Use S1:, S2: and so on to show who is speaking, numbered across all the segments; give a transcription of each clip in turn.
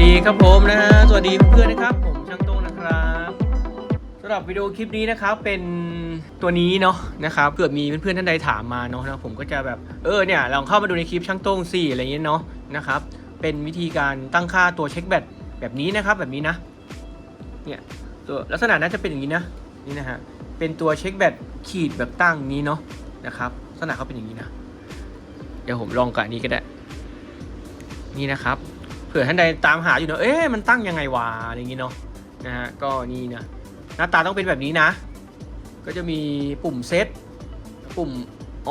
S1: ดีครับผมนะฮะสวัสดีเพื่อนๆนะครับ ผมช่างโต้งนะครับสำหรับวิดีโอคลิปนี้นะครับเป็นตัวนี้เนาะนะครับเกิดมีเพื่อนๆท่านใดถามมาเนาะนะผมก็จะแบบเออเนี่ยลองเข้ามาดูในคลิปช่างโต้งสี่อะไรเงี้ยเนาะนะครับเป็นวิธีการตั้งค่าตัวเช็คแบตแบบนี้นะครับแบบนี้นะเนี่ยตัวลักษณะน่าจะเป็นอย่างนี้นะนี่นะฮะเป็นตัวเช็คแบตขีดแบบตั้งนี้เนาะนะครับลักษณะเขาเป็นอย่างนี้นะ เดี๋ยวผมลองกับอันนี้ก็ได้ นี่นะครับ เผื่อท่านใดตามหาอยู่เนอะเอ๊ะมันตั้งยังไงวะอะไรอย่างงี้เนาะนะฮะก็นี่นะหน้าตาต้องเป็นแบบนี้นะ ก็จะมีปุ่มเซตปุ่ม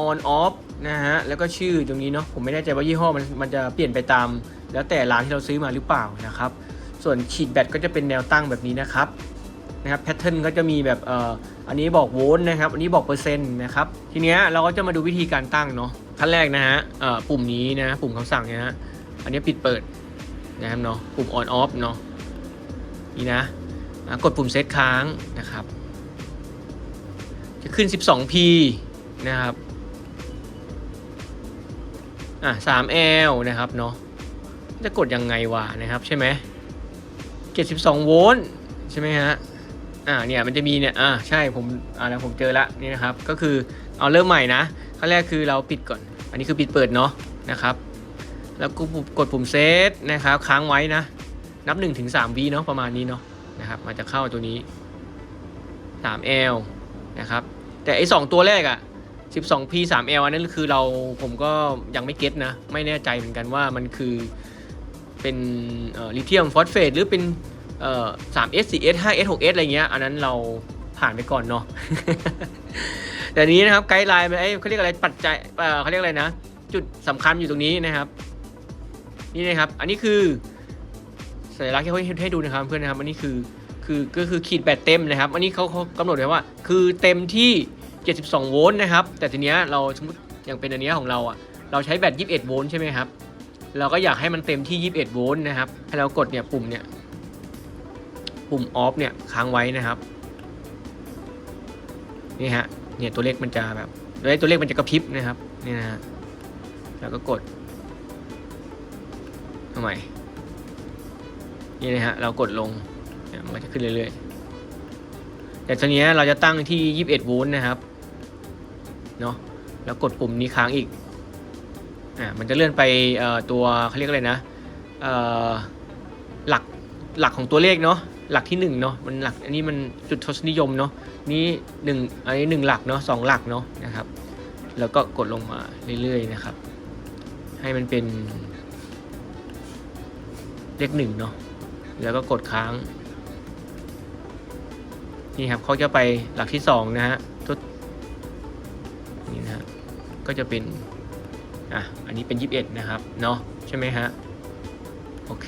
S1: on off นะฮะแล้วก็ชื่อตรงนี้เนาะผมไม่แน่ใจว่ายี่ห้อมันมันจะเปลี่ยนไปตาม แล้วแต่ร้านที่เราซื้อมาหรือเปล่านะครับ ส่วนขีดแบตก็จะเป็นแนวตั้งแบบนี้นะครับนะครับแพทเทิร์นก็จะมีแบบเอ่ออันนี้บอกโวลต์นะครับ อันนี้บอกเปอร์เซ็นต์นะครับ ทีเนี้ยเราก็จะมาดูวิธีการตั้งเนาะขั้นแรกนะฮะเอ่อปุ่มนี้นะปุ่มคำสั่งเนี่ยฮะอันนี้ปิดเปิด นะครับเนาะปุ่ม on off เนาะนี่นะอะกดปุ่มเซตค้างนะครับ จะขึ้น 12p นะครับอะ 3L นะครับเนาะจะกดยังไงวะนะครับใช่ไหม72โวลต์ใช่ไหมฮะอ่าเนี่ยมันจะมีเนี่ยอ่าใช่ผมอ่าแล้วผมเจอละนี่นะครับก็คือเอาเริ่มใหม่นะขั้นแรกคือเราปิดก่อน อันนี้คือปิดเปิดเนาะนะครับ แล้วก็กดปุ่มเซตนะครับ ค้างไว้นะ นับ1ถึง3วิเนาะประมาณนี้เนาะนะครับมันจะเข้าตัวนี้ 3L นะครับ แต่ไอ้สองตัวแรกอะ 12P 3L อันนั้นคือเราผมก็ยังไม่เก็ตนะ ไม่แน่ใจเหมือนกันว่ามันคือเป็นลิเธียมฟอสเฟตหรือเป็นเอ่อ 3S 4S 5S 6S อะไรเงี้ย อันนั้นเราผ่านไปก่อนเนาะแต่นี้นะครับไกด์ไลน์มันไอ้เขาเรียกอะไรปัจจัยเอ่อเขาเรียกอะไรนะ จุดสำคัญอยู่ตรงนี้นะครับ นี่นะครับ อันนี้คือสัญลักษณ์ที่เขาให้ดูนะครับเพื่อนนะครับ อันนี้คือคือก็คือขีดแบตเต็มนะครับ อันนี้เขาเขากำหนดไว้ว่า คือเต็มที่ 72 โวลต์นะครับ แต่ทีเนี้ยเราสมมติอย่างเป็นอันเนี้ยของเราอะ เราใช้แบต 21 โวลต์ใช่ไหมครับ เราก็อยากให้มันเต็มที่ 21 โวลต์นะครับ ให้เรากดเนี่ยปุ่มเนี่ย ปุ่มออฟเนี่ยค้างไว้นะครับนี่ฮะ เนี่ยตัวเลขมันจะแบบตัวเลขมันจะกระพริบนะครับ นี่นะฮะแล้วก็กด ทำไมนี่นะฮะ เรากดลง มันจะขึ้นเรื่อยๆ แต่ตอนนี้เราจะตั้งที่ 21 โวลต์นะครับ เนาะ แล้วกดปุ่มนี้ค้างอีก อ่า มันจะเลื่อนไปตัวเขาเรียกอะไรนะหลัก หลักของตัวเลขเนาะ หลักที่1เนาะ มันหลัก อันนี้มันจุดทศนิยมเนาะ นี่หนึ่งอันนี้หนึ่งหลักเนาะสองหลักเนาะนะครับ แล้วก็กดลงมาเรื่อยๆนะครับ ให้มันเป็น เลขหนึ่งเนาะแล้วก็กดค้าง นี่ครับเขาจะไปหลักที่สองนะฮะทดนี่นะฮะก็จะเป็นอะอันนี้เป็น21นะครับเนาะใช่ไหมฮะโอเค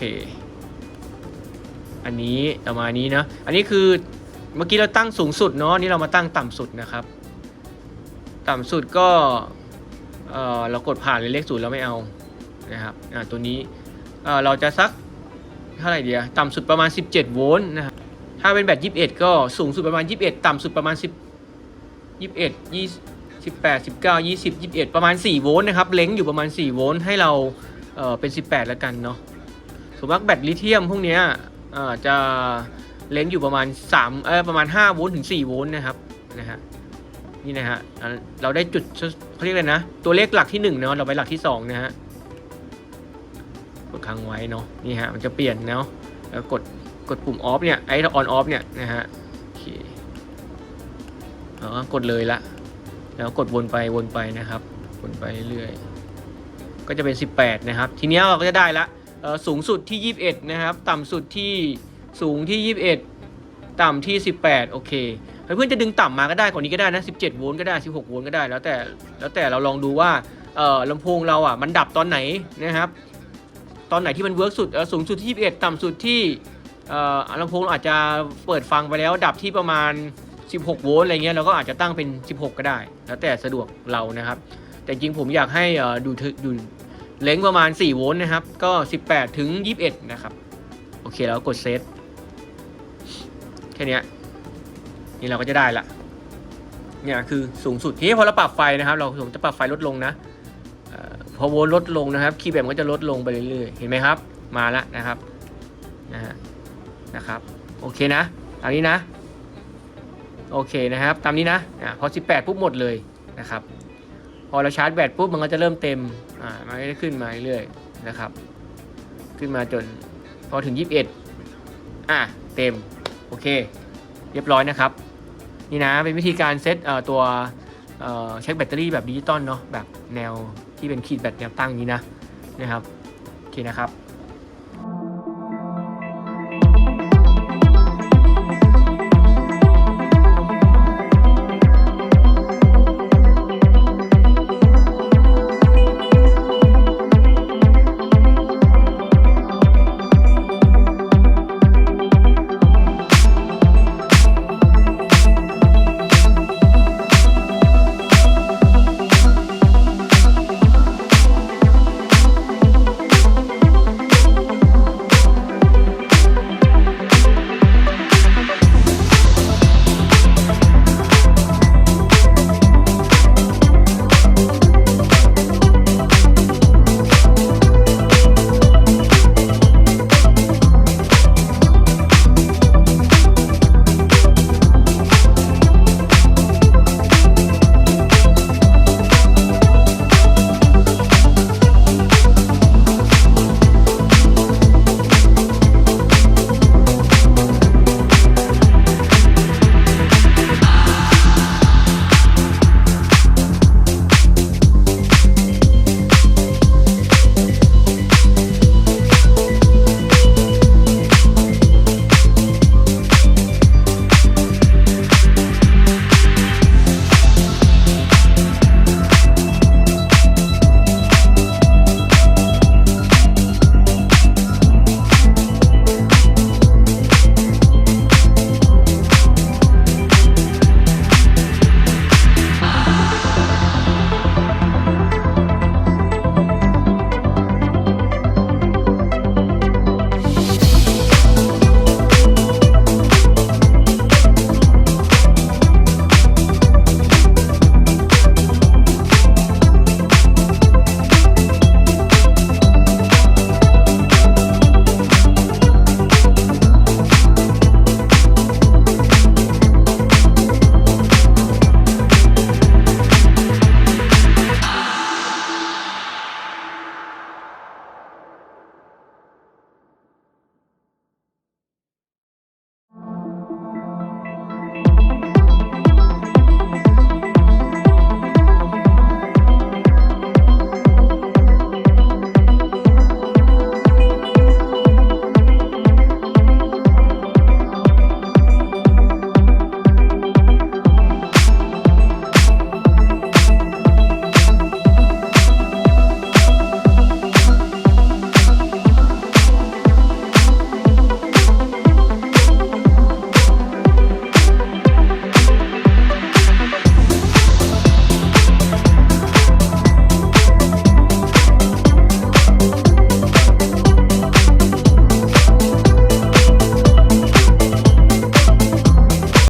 S1: อันนี้ประมาณนี้เนาะอันนี้คือเมื่อกี้เราตั้งสูงสุดเนาะนี่เรามาตั้งต่ำสุดนะครับ ต่ำสุดก็เออเรากดผ่านเลยเลขศูนย์เราไม่เอานะครับอ่าตัวนี้เออเราจะสัก เท่าไหร่เดียวต่ำสุดประมาณ 17 โวลต์นะครับถ้าเป็นแบบ21 ก็สูงสุดประมาณ 21 ต่ำสุดประมาณ 10 21 20 18 19 20 21 ประมาณ 4 โวลต์นะครับ เล้งอยู่ประมาณ 4 โวลต์ให้เราเเป็น 18 แล้วกันเนาะส่วนมากแบตลิเธียมพวกนี้จะเล้งอยู่ประมาณ3เออประมาณ 5 โวลต์ถึง 4 โวลต์นะครับนะฮะนี่นะฮะอะเราได้จุดเขาเรียกอะไรนะ ตัวเลขหลักที่1เนาะเราไปหลักที่2นะฮะ กดค้างไว้เนาะนี่ฮะมันจะเปลี่ยนเนาะแล้วกดกดปุ่มออฟเนี่ยไอ้ออนออฟเนี่ยนะฮะโอเคอ๋อกดเลยละ แล้วกดวนไปวนไปนะครับวนไปเรื่อยก็จะเป็น 18 นะครับ ทีนี้เราก็จะได้ละสูงสุดที่ 21 นะครับ ต่ำสุดที่สูงที่ 21 ต่ำที่ 18 โอเค เพื่อนๆจะดึงต่ำมาก็ได้กว่านี้ก็ได้นะ 17 โวลต์ก็ได้ 16 โวลต์ก็ได้ แล้วแต่ แล้วแต่เราลองดูว่าลำโพงเราอะ มันดับตอนไหนนะครับ ตอนไหนที่มันเวิร์กสุดสูงสุดที่21ต่ำสุดที่อลำโพงเราอาจจะเปิดฟังไปแล้วดับที่ประมาณ 16 โวลต์อะไรเงี้ยเราก็อาจจะตั้งเป็น 16 ก็ได้ แล้วแต่สะดวกเรานะครับ แต่จริงผมอยากให้ดูดูเล้งประมาณ 4 โวลต์นะครับ ก็ 18 ถึง 21 นะครับ โอเคแล้วกดเซตแค่นี้นี่เราก็จะได้ละเนี่ยคือสูงสุดทีนี้พอเราปรับไฟนะครับ เราผมจะปรับไฟลดลงนะ พอโวลต์ลดลงนะครับ คีย์แบมันก็จะลดลงไปเรื่อยๆ เห็นไหมครับ มาแล้วนะครับนะฮะนะครับ โอเคนะ ตามนี้นะ โอเคนะครับ ตามนี้นะอะพอ 18 ปุ๊บหมดเลยนะครับ พอเราชาร์จแบตปุ๊บมันก็จะเริ่มเต็ม อ่า มันก็จะขึ้นมาเรื่อยๆนะครับ ขึ้นมาจนพอถึง 21 อะ เต็ม โอเค เรียบร้อยนะครับ นี่นะ เป็นวิธีการเซตเอ่อตัวเอ่อเช็คแบตเตอรี่แบบดิจิตอลเนาะ แบบแนว ที่เป็นขีดแบตแนวตั้งนี้นะนะครับโอเคนะครับ